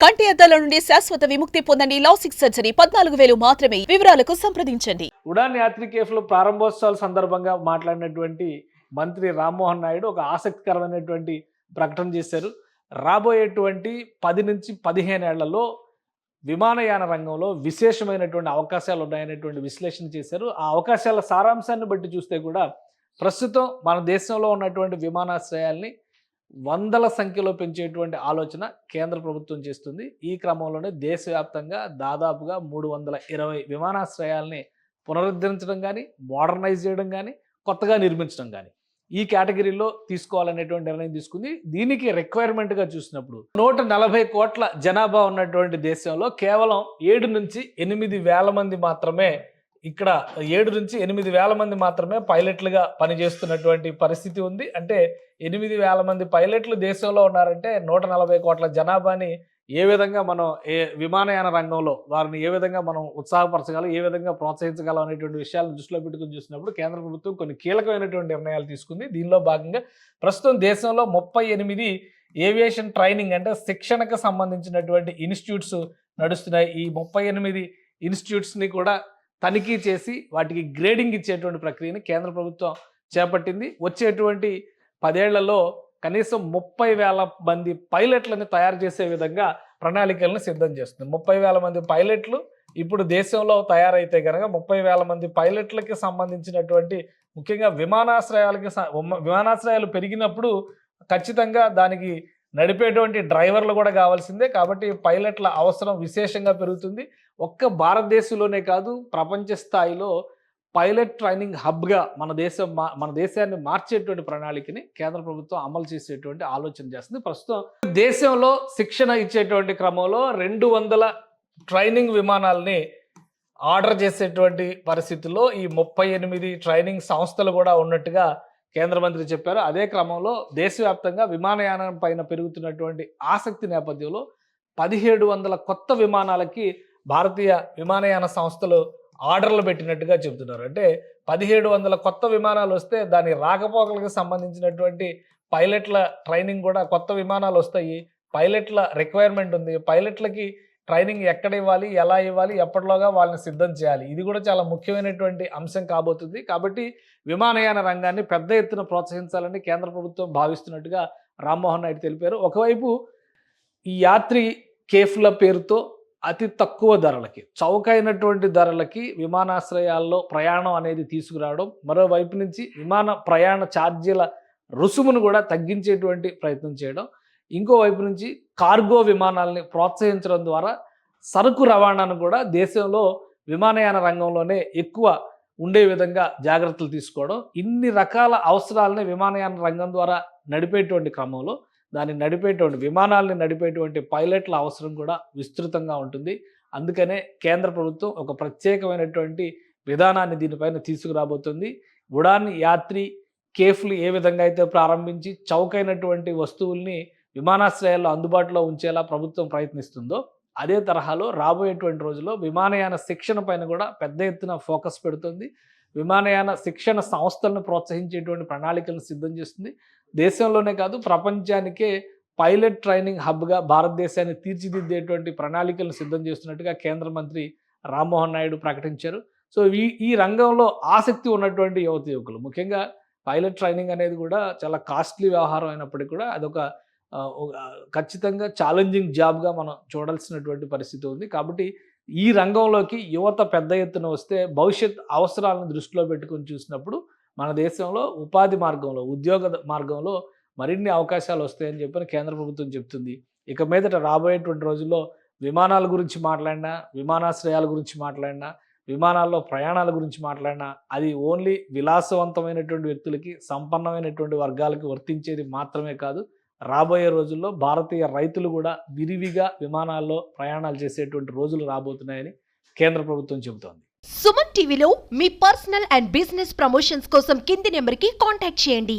కంటి అద్దాల నుండి శాశ్వత విముక్తి పొందండి లాసిక్ సర్జరీ. పద్నాలుగు వేలు మాత్రమే. వివరాలకు సంప్రదించండి. ఉడాన్ యాత్రి కేఫ్లో ప్రారంభోత్సవాల సందర్భంగా మాట్లాడినటువంటి మంత్రి రామ్మోహన్ నాయుడు ఒక ఆసక్తికరమైనటువంటి ప్రకటన చేశారు. రాబోయేటువంటి పది నుంచి పదిహేను ఏళ్ళలో విమానయాన రంగంలో విశేషమైనటువంటి అవకాశాలు ఉన్నాయనేటువంటి విశ్లేషణ చేశారు. ఆ అవకాశాల సారాంశాన్ని బట్టి చూస్తే కూడా ప్రస్తుతం మన దేశంలో ఉన్నటువంటి విమానాశ్రయాల్ని వందల సంఖ్యలో పెంచేటువంటి ఆలోచన కేంద్ర ప్రభుత్వం చేస్తుంది. ఈ క్రమంలోనే దేశవ్యాప్తంగా దాదాపుగా మూడు వందల ఇరవై విమానాశ్రయాల్ని పునరుద్ధరించడం కానీ మోడర్నైజ్ చేయడం కానీ కొత్తగా నిర్మించడం కానీ ఈ కేటగిరీలో తీసుకోవాలనేటువంటి నిర్ణయం తీసుకుంది. దీనికి రిక్వైర్మెంట్గా చూసినప్పుడు నూట నలభై కోట్ల జనాభా ఉన్నటువంటి దేశంలో కేవలం ఏడు నుంచి ఎనిమిది వేల మంది మాత్రమే ఇక్కడ ఏడు నుంచి ఎనిమిది వేల మంది మాత్రమే పైలట్లుగా పనిచేస్తున్నటువంటి పరిస్థితి ఉంది. అంటే ఎనిమిది వేల మంది పైలట్లు దేశంలో ఉన్నారంటే నూట నలభై కోట్ల జనాభాని ఏ విధంగా మనం ఏ విమానయాన రంగంలో వారిని ఏ విధంగా మనం ఉత్సాహపరచగలం ఏ విధంగా ప్రోత్సహించగలం అనేటువంటి విషయాలను దృష్టిలో పెట్టుకుని చూసినప్పుడు కేంద్ర ప్రభుత్వం కొన్ని కీలకమైనటువంటి నిర్ణయాలు తీసుకుంది. దీనిలో భాగంగా ప్రస్తుతం దేశంలో ముప్పై ఎనిమిది ఏవియేషన్ ట్రైనింగ్ అంటే శిక్షణకు సంబంధించినటువంటి ఇన్స్టిట్యూట్స్ నడుస్తున్నాయి. ఈ ముప్పై ఎనిమిది ఇన్స్టిట్యూట్స్ని కూడా తనిఖీ చేసి వాటికి గ్రేడింగ్ ఇచ్చేటువంటి ప్రక్రియని కేంద్ర ప్రభుత్వం చేపట్టింది. వచ్చేటువంటి పదేళ్ళలో కనీసం ముప్పై వేల మంది పైలట్లను తయారు చేసే విధంగా ప్రణాళికలను సిద్ధం చేస్తుంది. ముప్పై వేల మంది పైలట్లు ఇప్పుడు దేశంలో తయారైతే కనుక ముప్పై వేల మంది పైలట్లకి సంబంధించినటువంటి ముఖ్యంగా విమానాశ్రయాలకి విమానాశ్రయాలు పెరిగినప్పుడు ఖచ్చితంగా దానికి నడిపేటువంటి డ్రైవర్లు కూడా కావాల్సిందే. కాబట్టి పైలట్ల అవసరం విశేషంగా పెరుగుతుంది. ఒక్క భారతదేశంలోనే కాదు ప్రపంచ స్థాయిలో పైలట్ ట్రైనింగ్ హబ్గా మన దేశం మా మన దేశాన్ని మార్చేటువంటి ప్రణాళికని కేంద్ర ప్రభుత్వం అమలు చేసేటువంటి ఆలోచన చేస్తుంది. ప్రస్తుతం దేశంలో శిక్షణ ఇచ్చేటువంటి క్రమంలో రెండు వందల ట్రైనింగ్ విమానాలని ఆర్డర్ చేసేటువంటి పరిస్థితుల్లో ఈ ముప్పై ఎనిమిది ట్రైనింగ్ సంస్థలు కూడా ఉన్నట్టుగా కేంద్ర మంత్రి చెప్పారు అదే క్రమంలో దేశవ్యాప్తంగా విమానయానం పైన పెరుగుతున్నటువంటి ఆసక్తి నేపథ్యంలో పదిహేడు వందల కొత్త విమానాలకి భారతీయ విమానయాన సంస్థలు ఆర్డర్లు పెట్టినట్టుగా చెబుతున్నారు. అంటే పదిహేడు వందల కొత్త విమానాలు వస్తే దాని రాకపోకలకు సంబంధించినటువంటి పైలట్ల ట్రైనింగ్ కూడా కొత్త విమానాలు వస్తాయి పైలట్ల రిక్వైర్మెంట్ ఉంది పైలట్లకి ట్రైనింగ్ ఎక్కడ ఇవ్వాలి ఎలా ఇవ్వాలి ఎప్పటిలోగా వాళ్ళని సిద్ధం చేయాలి? ఇది కూడా చాలా ముఖ్యమైనటువంటి అంశం కాబోతుంది. కాబట్టి విమానయాన రంగాన్ని పెద్ద ఎత్తున ప్రోత్సహించాలని కేంద్ర ప్రభుత్వం భావిస్తున్నట్టుగా రామ్మోహన్ నాయుడు తెలిపారు. ఒకవైపు ఈ యాత్రి కేఫ్ల పేరుతో అతి తక్కువ ధరలకి చౌకైనటువంటి ధరలకి విమానాశ్రయాల్లో ప్రయాణం అనేది తీసుకురావడం మరోవైపు నుంచి విమాన ప్రయాణ ఛార్జీల రుసుమును కూడా తగ్గించేటువంటి ప్రయత్నం చేయడం ఇంకోవైపు నుంచి కార్గో విమానాల్ని ప్రోత్సహించడం ద్వారా సరుకు రవాణాను కూడా దేశంలో విమానయాన రంగంలోనే ఎక్కువ ఉండే విధంగా జాగ్రత్తలు తీసుకోవడం ఇన్ని రకాల అవసరాలని విమానయాన రంగం ద్వారా నడిపేటువంటి క్రమంలో దాన్ని నడిపేటువంటి విమానాల్ని నడిపేటువంటి పైలట్ల అవసరం కూడా విస్తృతంగా ఉంటుంది. అందుకనే కేంద్ర ప్రభుత్వం ఒక ప్రత్యేకమైనటువంటి విధానాన్ని దీనిపైన తీసుకురాబోతుంది. ఉడాన్ యాత్రి కేఫ్లు ఏ విధంగా అయితే ప్రారంభించి చౌకైనటువంటి వస్తువుల్ని విమానాశ్రయాల్లో అందుబాటులో ఉంచేలా ప్రభుత్వం ప్రయత్నిస్తుందో అదే తరహాలో రాబోయేటువంటి రోజుల్లో విమానయాన శిక్షణ పైన కూడా పెద్ద ఎత్తున ఫోకస్ పెడుతుంది. విమానయాన శిక్షణ సంస్థలను ప్రోత్సహించేటువంటి ప్రణాళికలను సిద్ధం చేస్తుంది. దేశంలోనే కాదు ప్రపంచానికే పైలట్ ట్రైనింగ్ హబ్గా భారతదేశాన్ని తీర్చిదిద్దేటువంటి ప్రణాళికలను సిద్ధం చేస్తున్నట్టుగా కేంద్ర మంత్రి రామ్మోహన్ నాయుడు ప్రకటించారు. సో ఈ ఈ రంగంలో ఆసక్తి ఉన్నటువంటి యువత యువకులు ముఖ్యంగా పైలట్ ట్రైనింగ్ అనేది కూడా చాలా కాస్ట్లీ వ్యవహారం అయినప్పటికీ కూడా అదొక ఖచ్చితంగా ఛాలెంజింగ్ జాబ్గా మనం చూడాల్సినటువంటి పరిస్థితి ఉంది. కాబట్టి ఈ రంగంలోకి యువత పెద్ద ఎత్తున వస్తే భవిష్యత్ అవసరాలను దృష్టిలో పెట్టుకొని చూసినప్పుడు మన దేశంలో ఉపాధి మార్గంలో ఉద్యోగ మార్గంలో మరిన్ని అవకాశాలు వస్తాయని చెప్పని కేంద్ర ప్రభుత్వం చెప్తుంది. ఇక మీదట రాబోయేటువంటి రోజుల్లో విమానాల గురించి మాట్లాడినా విమానాశ్రయాల గురించి మాట్లాడినా విమానాల్లో ప్రయాణాల గురించి మాట్లాడినా అది ఓన్లీ విలాసవంతమైనటువంటి వ్యక్తులకి సంపన్నమైనటువంటి వర్గాలకి వర్తించేది మాత్రమే కాదు. రాబోయే రోజుల్లో భారతీయ రైతులు కూడా విరివిగా విమానాల్లో ప్రయాణాలు చేసేటువంటి రోజులు రాబోతున్నాయని కేంద్ర ప్రభుత్వం చెబుతోంది. సుమన్ టీవీలో మీ పర్సనల్ అండ్ బిజినెస్ ప్రమోషన్స్ కోసం కింది నెంబర్కి కాంటాక్ట్ చేయండి.